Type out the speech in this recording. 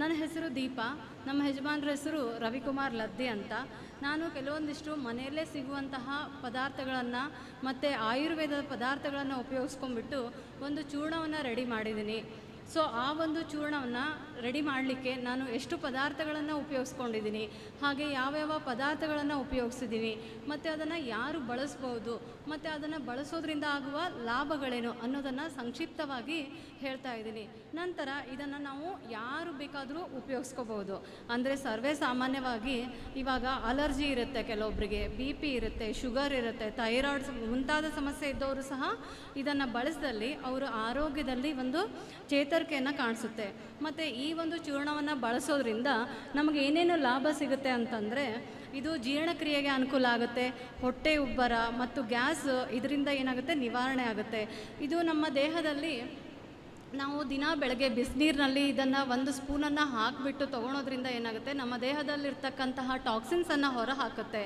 ನನ್ನ ಹೆಸರು ದೀಪಾ, ನಮ್ಮ ಯಜಮಾನ್ರ ಹೆಸರು ರವಿಕುಮಾರ್ ಲದ್ದಿ ಅಂತ. ನಾನು ಕೆಲವೊಂದಿಷ್ಟು ಮನೆಯಲ್ಲೇ ಸಿಗುವಂತಹ ಪದಾರ್ಥಗಳನ್ನು ಮತ್ತು ಆಯುರ್ವೇದದ ಪದಾರ್ಥಗಳನ್ನು ಉಪಯೋಗಿಸ್ಕೊಂಡ್ಬಿಟ್ಟು ಒಂದು ಚೂರ್ಣವನ್ನು ರೆಡಿ ಮಾಡಿದ್ದೀನಿ. ಸೊ ಆ ಒಂದು ಚೂರ್ಣವನ್ನು ರೆಡಿ ಮಾಡಲಿಕ್ಕೆ ನಾನು ಎಷ್ಟು ಪದಾರ್ಥಗಳನ್ನು ಉಪಯೋಗಿಸ್ಕೊಂಡಿದ್ದೀನಿ, ಹಾಗೆ ಯಾವ್ಯಾವ ಪದಾರ್ಥಗಳನ್ನು ಉಪಯೋಗಿಸಿದ್ದೀನಿ ಮತ್ತು ಅದನ್ನು ಯಾರು ಬಳಸ್ಬೋದು, ಮತ್ತು ಅದನ್ನು ಬಳಸೋದ್ರಿಂದ ಆಗುವ ಲಾಭಗಳೇನು ಅನ್ನೋದನ್ನು ಸಂಕ್ಷಿಪ್ತವಾಗಿ ಹೇಳ್ತಾ ಇದ್ದೀನಿ. ನಂತರ ಇದನ್ನು ನಾವು ಯಾರು ಬೇಕಾದರೂ ಉಪಯೋಗಿಸ್ಕೋಬೋದು. ಅಂದರೆ ಸರ್ವೇ ಸಾಮಾನ್ಯವಾಗಿ ಇವಾಗ ಅಲರ್ಜಿ ಇರುತ್ತೆ ಕೆಲವೊಬ್ಬರಿಗೆ ಬಿ ಪಿ ಇರುತ್ತೆ, ಶುಗರ್ ಇರುತ್ತೆ ಥೈರಾಯ್ಡ್ಸ್ ಮುಂತಾದ ಸಮಸ್ಯೆ ಇದ್ದವರು ಸಹ ಇದನ್ನು ಬಳಸಿದಲ್ಲಿ ಅವರು ಆರೋಗ್ಯದಲ್ಲಿ ಒಂದು ಚೇತರಿಕೆಯನ್ನು ಕಾಣಿಸುತ್ತೆ. ಮತ್ತು ಈ ಒಂದು ಚೂರ್ಣವನ್ನು ಬಳಸೋದ್ರಿಂದ ನಮಗೆ ಏನೇನು ಲಾಭ ಸಿಗುತ್ತೆ ಅಂತಂದರೆ, ಇದು ಜೀರ್ಣಕ್ರಿಯೆಗೆ ಅನುಕೂಲ ಆಗುತ್ತೆ. ಹೊಟ್ಟೆ ಉಬ್ಬರ ಮತ್ತು ಗ್ಯಾಸ್ ಇದರಿಂದ ಏನಾಗುತ್ತೆ? ನಿವಾರಣೆ ಆಗುತ್ತೆ. ಇದು ನಮ್ಮ ದೇಹದಲ್ಲಿ ನಾವು ದಿನ ಬೆಳಗ್ಗೆ ಬಿಸಿನೀರಿನಲ್ಲಿ ಇದನ್ನು ಒಂದು ಸ್ಪೂನನ್ನು ಹಾಕಿಬಿಟ್ಟು ತೊಗೊಳೋದ್ರಿಂದ ಏನಾಗುತ್ತೆ? ನಮ್ಮ ದೇಹದಲ್ಲಿರ್ತಕ್ಕಂತಹ ಟಾಕ್ಸಿನ್ಸನ್ನು ಹೊರ ಹಾಕುತ್ತೆ